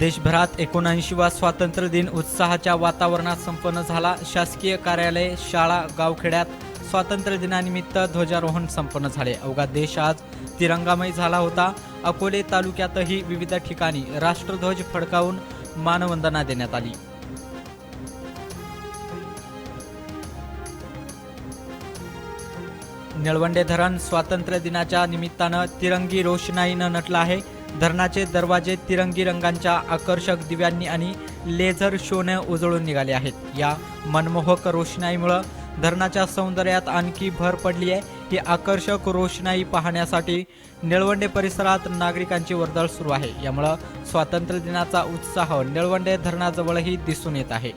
देशभरात एकोणऐंशीवा स्वातंत्र्य दिन उत्साहाच्या वातावरणात संपन्न झाला. शासकीय कार्यालय शाळा गावखेड्यात स्वातंत्र्य दिनानिमित्त ध्वजारोहण संपन्न झाले. अवघा देश आज तिरंगामय झाला होता. अकोले तालुक्यातही विविध ठिकाणी राष्ट्रध्वज फडकावून मानवंदना देण्यात आली. निळवंडे धरण स्वातंत्र्य दिनाच्या निमित्तानं तिरंगी रोषणाईनं नटलं आहे. धरणाचे दरवाजे तिरंगी रंगांच्या आकर्षक दिव्यांनी आणि लेझर शोने उजळून निघाले आहेत. या मनमोहक रोषणाईमुळं धरणाच्या सौंदर्यात आणखी भर पडली आहे. ही आकर्षक रोषणाई पाहण्यासाठी निळवंडे परिसरात नागरिकांची वर्दळ सुरू आहे. यामुळं स्वातंत्र्य दिनाचा उत्साह निळवंडे धरणाजवळही दिसून येत आहे.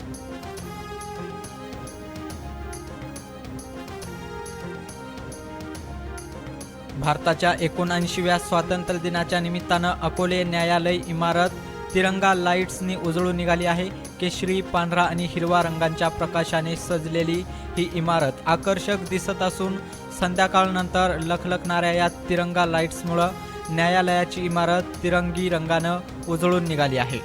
भारताच्या एकोणऐंशीव्या स्वातंत्र्य दिनाच्या निमित्तानं अकोले न्यायालय इमारत तिरंगा लाईट्सनी उजळून निघाली आहे. केशरी पांढरा आणि हिरवा रंगांच्या प्रकाशाने सजलेली ही इमारत आकर्षक दिसत असून संध्याकाळनंतर लखलखणाऱ्या या तिरंगा लाईट्समुळं न्यायालयाची इमारत तिरंगी रंगानं उजळून निघाली आहे.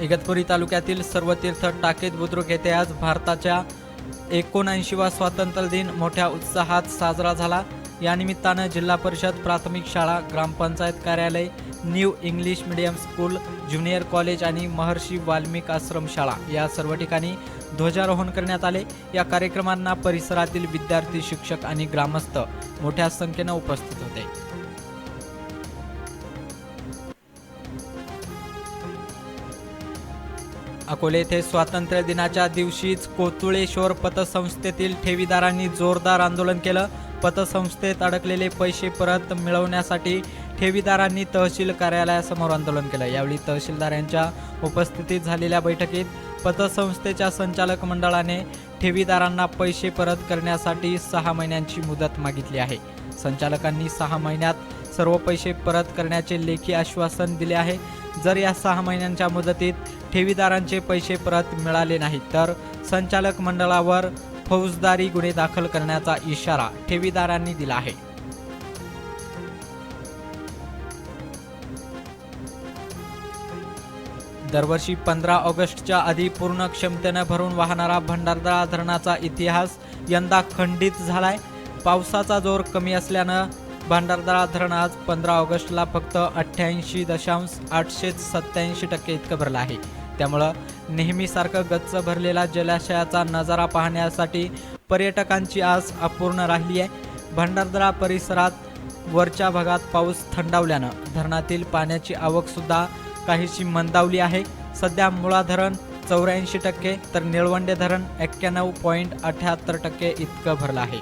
इगतपुरी तालुक्यातील सर्व तीर्थ टाकेत बुद्रुक येथे आज भारताच्या एकोणऐंशीवा स्वातंत्र्य दिन मोठ्या उत्साहात साजरा झाला. यानिमित्तानं जिल्हा परिषद प्राथमिक शाळा ग्रामपंचायत कार्यालय new English medium school junior college आणि महर्षी वाल्मिक आश्रम शाळा या सर्व ठिकाणी ध्वजारोहण करण्यात आले. या कार्यक्रमांना परिसरातील विद्यार्थी शिक्षक आणि ग्रामस्थ मोठ्या संख्येनं उपस्थित होते. अकोले येथे स्वातंत्र्य दिनाच्या दिवशीच कोतुळेश्वर पतसंस्थेतील ठेवीदारांनी जोरदार आंदोलन केलं. पतसंस्थेत अडकलेले पैसे परत मिळवण्यासाठी ठेवीदारांनी तहसील कार्यालयासमोर आंदोलन केलं. यावेळी तहसीलदार यांच्या उपस्थितीत झालेल्या बैठकीत पतसंस्थेच्या संचालक मंडळाने ठेवीदारांना पैसे परत करण्यासाठी सहा महिन्यांची मुदत मागितली आहे. संचालकांनी सहा महिन्यात सर्व पैसे परत करण्याचे लेखी आश्वासन दिले आहे. जर या सहा महिन्यांच्या मुदतीत ठेवीदारांचे पैसे परत मिळाले नाहीत तर संचालक मंडळावर फौजदारी गुन्हे दाखल करण्याचा इशारा ठेवीदारांनी दिला आहे. दरवर्षी पंधरा ऑगस्टच्या आधी पूर्ण क्षमतेनं भरून वाहणारा भंडारदरा धरणाचा इतिहास यंदा खंडित झालाय. पावसाचा जोर कमी असल्यानं भंडारदरा धरण आज पंधरा ऑगस्टला फक्त अठ्ठ्याऐंशी दशांश आठशे सत्याऐंशी टक्के इतकं भरलं आहे. त्यामुळं नेहमीसारखं गच्च भरलेला जलाशयाचा नजारा पाहण्यासाठी पर्यटकांची आस अपूर्ण राहिली आहे. भंडारदरा परिसरात वरच्या भागात पाऊस थंडावल्यानं धरणातील पाण्याची आवकसुद्धा काहीशी मंदावली आहे. सध्या मुळा धरण चौऱ्याऐंशी टक्के तर निळवंडे धरण एक्क्याण्णव पॉईंट अठ्याहत्तर टक्के इतकं भरलं आहे.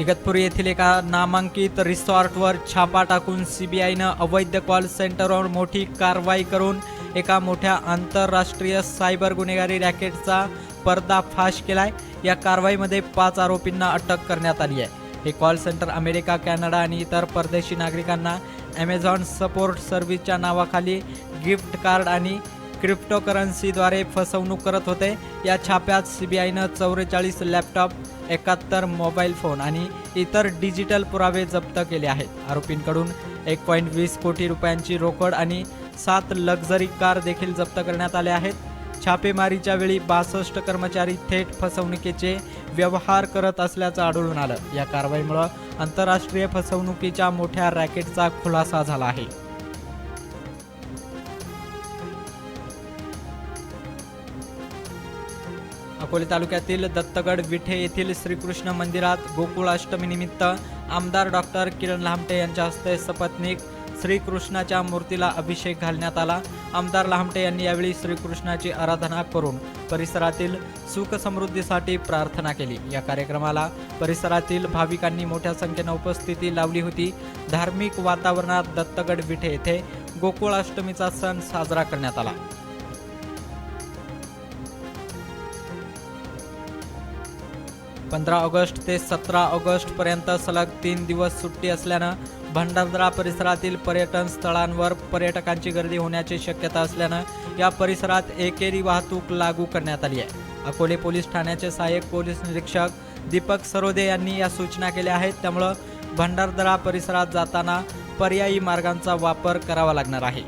इगतपुरी येथील एका नामांकित रिसॉर्टवर छापा टाकून सीबीआयनं अवैध कॉल सेंटरवर मोठी कारवाई करून एका मोठ्या आंतरराष्ट्रीय सायबर गुन्हेगारी रॅकेटचा पर्दाफाश केलाय. या कारवाईमध्ये पाच आरोपींना अटक करण्यात आली आहे. हे कॉल सेंटर अमेरिका कॅनडा आणि इतर परदेशी नागरिकांना ॲमेझॉन सपोर्ट सर्व्हिसच्या नावाखाली गिफ्ट कार्ड आणि क्रिप्टोकरन्सीद्वारे फसवणूक करत होते. या छाप्यात सीबीआयनं चौवेचाळीस लॅपटॉप एकाहत्तर मोबाईल फोन आणि इतर डिजिटल पुरावे जप्त केले आहेत. आरोपींकडून एक पॉईंट वीस कोटी रुपयांची रोकड आणि सात लक्झरी कार देखील जप्त करण्यात आले आहेत. छापेमारीच्या वेळी बासष्ट कर्मचारी थेट फसवणुकीचे व्यवहार करत असल्याचं आढळून आलं. या कारवाईमुळं आंतरराष्ट्रीय फसवणुकीच्या मोठ्या रॅकेटचा खुलासा झाला आहे. अकोले तालुक्यातील दत्तगड विठे येथील श्रीकृष्ण मंदिरात गोकुळाष्टमीनिमित्त आमदार डॉक्टर किरण लामटे यांच्या हस्ते सपत्नीक श्रीकृष्णाच्या मूर्तीला अभिषेक घालण्यात आला. आमदार लामटे यांनी यावेळी श्रीकृष्णाची आराधना करून परिसरातील सुखसमृद्धीसाठी प्रार्थना केली. या कार्यक्रमाला परिसरातील भाविकांनी मोठ्या संख्येनं उपस्थिती लावली होती. धार्मिक वातावरणात दत्तगड विठे येथे गोकुळाष्टमीचा सण साजरा करण्यात आला. पंधरा ऑगस्ट ते सतरा ऑगस्ट पर्यंत सलग तीन दिवस सुट्टी असल्यानं भंडारदरा परिसरातील पर्यटन स्थळांवर पर्यटकांची गर्दी होण्याची शक्यता असल्यानं या परिसरात एकेरी वाहतूक लागू करण्यात आली आहे. अकोले पोलीस ठाण्याचे सहाय्यक पोलीस निरीक्षक दीपक सरोदे यांनी या सूचना केल्या आहेत. त्यामुळं भंडारदरा परिसरात जाताना पर्यायी मार्गांचा वापर करावा लागणार आहे.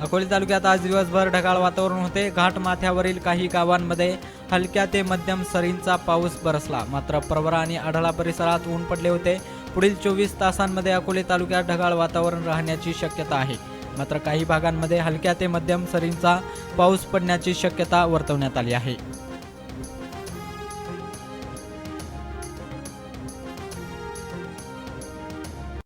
अकोले तालुक्यात आज दिवसभर ढगाळ वातावरण होते. घाट माथ्यावरील काही गावांमध्ये हलक्या ते मध्यम सरींचा पाऊस बरसला. मात्र प्रवरा आणि आढळा परिसरात ऊन पडले होते. पुढील चोवीस तासांमध्ये अकोले तालुक्यात ढगाळ वातावरण राहण्याची शक्यता आहे. मात्र काही भागांमध्ये हलक्या ते मध्यम सरींचा पाऊस पडण्याची शक्यता वर्तवण्यात आली आहे.